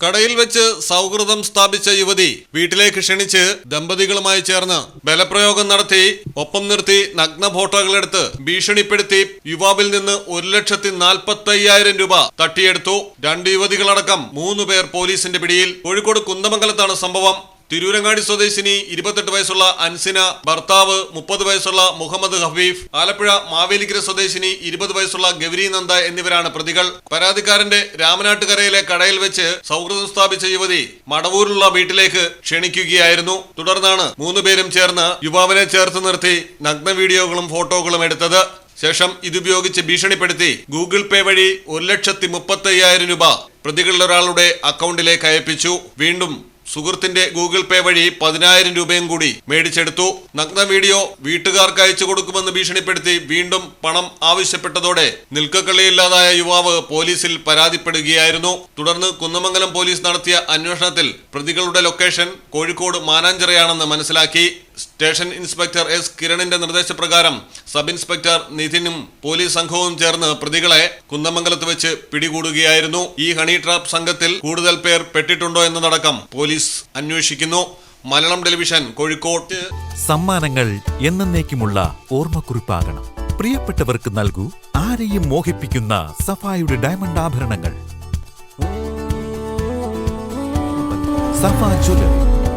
കടയിൽ വെച്ച് സൗഹൃദം സ്ഥാപിച്ച യുവതി വീട്ടിലേക്ക് ക്ഷണിച്ച് ദമ്പതികളുമായി ചേർന്ന് ബലപ്രയോഗം നടത്തി ഒപ്പം നിർത്തി നഗ്ന ഫോട്ടോകളെടുത്ത് ഭീഷണിപ്പെടുത്തി യുവാവിൽ നിന്ന് ഒരു ലക്ഷത്തി നാൽപ്പത്തി അയ്യായിരം രൂപ തട്ടിയെടുത്തു. രണ്ട് യുവതികളടക്കം മൂന്ന് പേർ പോലീസിന്റെ പിടിയിൽ. കോഴിക്കോട് കുന്ദമംഗലത്താണ് സംഭവം. തിരൂരങ്ങാടി സ്വദേശിനി ഇരുപത്തെട്ട് വയസ്സുള്ള അൻസിന ഭർത്താവ് മുപ്പത് വയസ്സുള്ള മുഹമ്മദ് ഹഫീഫ് ആലപ്പുഴ മാവേലിക്കര സ്വദേശിനി ഇരുപത് വയസ്സുള്ള ഗൗരി നന്ദ എന്നിവരാണ് പ്രതികൾ. പരാതിക്കാരന്റെ രാമനാട്ടുകരയിലെ കടയിൽ വെച്ച് സൗഹൃദം സ്ഥാപിച്ച യുവതി മടവൂരിലുള്ള വീട്ടിലേക്ക് ക്ഷണിക്കുകയായിരുന്നു. തുടർന്നാണ് മൂന്നുപേരും ചേർന്ന് യുവാവിനെ ചേർത്ത് നിർത്തി നഗ്ന വീഡിയോകളും ഫോട്ടോകളും എടുത്തത്. ശേഷം ഇതുപയോഗിച്ച് ഭീഷണിപ്പെടുത്തി ഗൂഗിൾ പേ വഴി ഒരു ലക്ഷത്തി മുപ്പത്തി അയ്യായിരം രൂപ പ്രതികളിലൊരാളുടെ അക്കൗണ്ടിലേക്ക് അയപ്പിച്ചു. വീണ്ടും സുഹൃത്തിന്റെ ഗൂഗിൾ പേ വഴി പതിനായിരം രൂപയും കൂടി മേടിച്ചെടുത്തു. നഗ്ന വീഡിയോ വീട്ടുകാർക്ക് അയച്ചു കൊടുക്കുമെന്ന് ഭീഷണിപ്പെടുത്തി വീണ്ടും പണം ആവശ്യപ്പെട്ടതോടെ നിൽക്കക്കളിയില്ലാതായ യുവാവ് പോലീസിൽ പരാതിപ്പെടുകയായിരുന്നു. തുടർന്ന് കുന്നമംഗലം പോലീസ് നടത്തിയ അന്വേഷണത്തിൽ പ്രതികളുടെ ലൊക്കേഷൻ കോഴിക്കോട് മാനാഞ്ചിറയാണെന്ന് മനസ്സിലാക്കി. സ്റ്റേഷൻ ഇൻസ്പെക്ടർ എസ് കിരണിന്റെ നിർദ്ദേശപ്രകാരം സബ് ഇൻസ്പെക്ടർ നിധിനും പോലീസ് സംഘവും ചേർന്ന് പ്രതികളെ കുന്നമംഗലത്ത് വെച്ച് പിടികൂടുകയായിരുന്നു. ഈ ഹണി ട്രാപ്പ് സംഘത്തിൽ കൂടുതൽ പേർ പെട്ടിട്ടുണ്ടോ എന്നതടക്കം പോലീസ് അന്വേഷിക്കുന്നു. മലയാളം ടെലിവിഷൻ കോഴിക്കോട്ട് സമ്മാനങ്ങൾ എന്നേക്കുമുള്ള ഓർമ്മക്കുറിപ്പാകണം. പ്രിയപ്പെട്ടവർക്ക് നൽകൂ ആരെയും മോഹിപ്പിക്കുന്ന സഫായുടെ ഡയമണ്ട് ആഭരണങ്ങൾ. സഫ ജ്വല്ലറി.